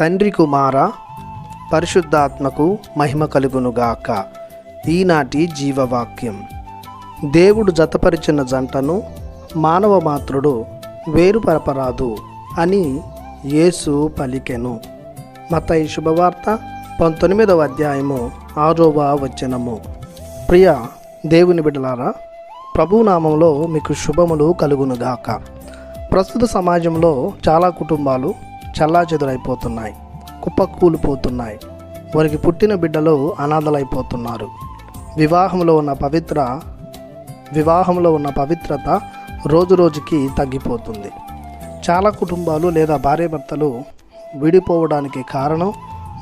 తండ్రి కుమార పరిశుద్ధాత్మకు మహిమ కలుగునుగాక. ఈనాటి జీవవాక్యం. దేవుడు జతపరిచిన జంటను మానవ మాత్రుడు వేరుపరపరాదు అని యేసు పలికెను. మతయి శుభవార్త పంతొమ్మిదవ అధ్యాయము ఆరోవ వచనము. ప్రియ దేవుని బిడ్డలారా ప్రభునామంలో మీకు శుభములు కలుగునుగాక. ప్రస్తుత సమాజంలో చాలా కుటుంబాలు చల్లాచెదురైపోతున్నాయి. కుప్పకూలిపోతున్నాయి. వారికి పుట్టిన బిడ్డలు అనాథలైపోతున్నారు. వివాహంలో ఉన్న పవిత్ర వివాహంలో ఉన్న పవిత్రత రోజు రోజుకి తగ్గిపోతుంది. చాలా కుటుంబాలు లేదా భార్యాభర్తలు విడిపోవడానికి కారణం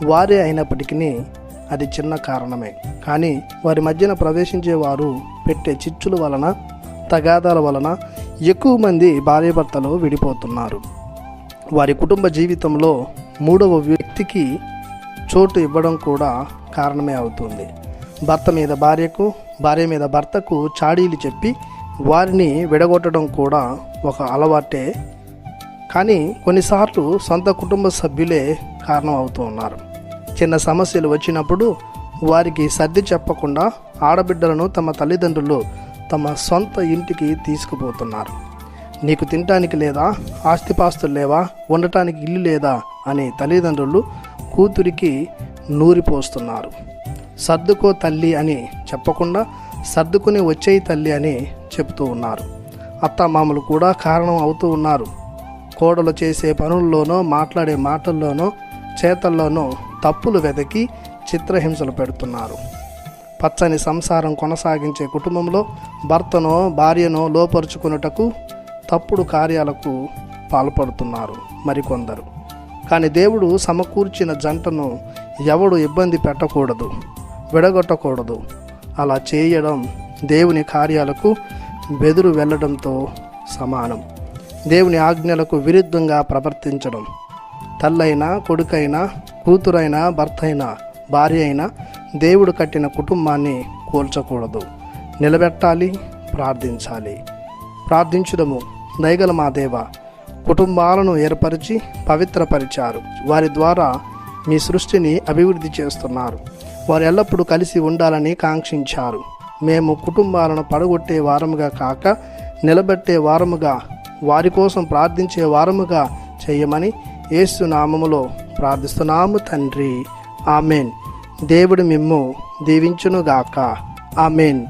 వారే అయినప్పటికీ అది చిన్న కారణమే. కానీ వారి మధ్యన ప్రవేశించేవారు పెట్టే చిచ్చుల వలన తగాదాల వలన ఎక్కువ మంది భార్యాభర్తలు విడిపోతున్నారు. వారి కుటుంబ జీవితంలో మూడవ వ్యక్తికి చోటు ఇవ్వడం కూడా కారణమే అవుతుంది. భర్త మీద భార్యకు భార్య మీద భర్తకు చాడీలు చెప్పి వారిని విడగొట్టడం కూడా ఒక అలవాటే. కానీ కొన్నిసార్లు సొంత కుటుంబ సభ్యులే కారణం అవుతూ ఉన్నారు. చిన్న సమస్యలు వచ్చినప్పుడు వారికి సర్ది చెప్పకుండా ఆడబిడ్డలను తమ తల్లిదండ్రులు తమ సొంత ఇంటికి తీసుకుపోతున్నారు. నీకు తినటానికి లేదా? ఆస్తిపాస్తులు లేవా? ఉండటానికి ఇల్లు లేదా? అని తల్లిదండ్రులు కూతురికి నూరిపోస్తున్నారు. సర్దుకో తల్లి అని చెప్పకుండా సర్దుకుని వచ్చేయి తల్లి అని చెబుతూ ఉన్నారు. అత్తమామలు కూడా కారణం అవుతూ ఉన్నారు. కోడలు చేసే పనుల్లోనో మాట్లాడే మాటల్లోనో చేతల్లోనో తప్పులు వెతకి చిత్రహింసలు పెడుతున్నారు. పచ్చని సంసారం కొనసాగించే కుటుంబంలో భర్తనో భార్యనో లోపరుచుకున్నటకు తప్పుడు కార్యాలకు పాల్పడుతున్నారు మరికొందరు. కానీ దేవుడు సమకూర్చిన జంటను ఎవడు ఇబ్బంది పెట్టకూడదు విడగొట్టకూడదు. అలా చేయడం దేవుని కార్యాలకు బెదురు వెళ్ళడంతో సమానం. దేవుని ఆజ్ఞలకు విరుద్ధంగా ప్రవర్తించడం. తల్లైనా కొడుకైనా కూతురైనా భర్త అయినా భార్య అయినా దేవుడు కట్టిన కుటుంబాన్ని కూల్చకూడదు. నిలబెట్టాలి ప్రార్థించాలి. ప్రార్థించడము దయగల మా దేవ కుటుంబాలను ఏర్పరిచి పవిత్రపరిచారు. వారి ద్వారా మీ సృష్టిని అభివృద్ధి చేస్తున్నారు. వారు ఎల్లప్పుడూ కలిసి ఉండాలని కాంక్షించారు. మేము కుటుంబాలను పడగొట్టే వారముగా కాక నిలబెట్టే వారముగా వారి కోసం ప్రార్థించే వారముగా చేయమని యేసు నామములో ప్రార్థిస్తున్నాము తండ్రి. ఆమెన్. దేవుడు మిమ్ము దీవించునుగాక. ఆమెన్.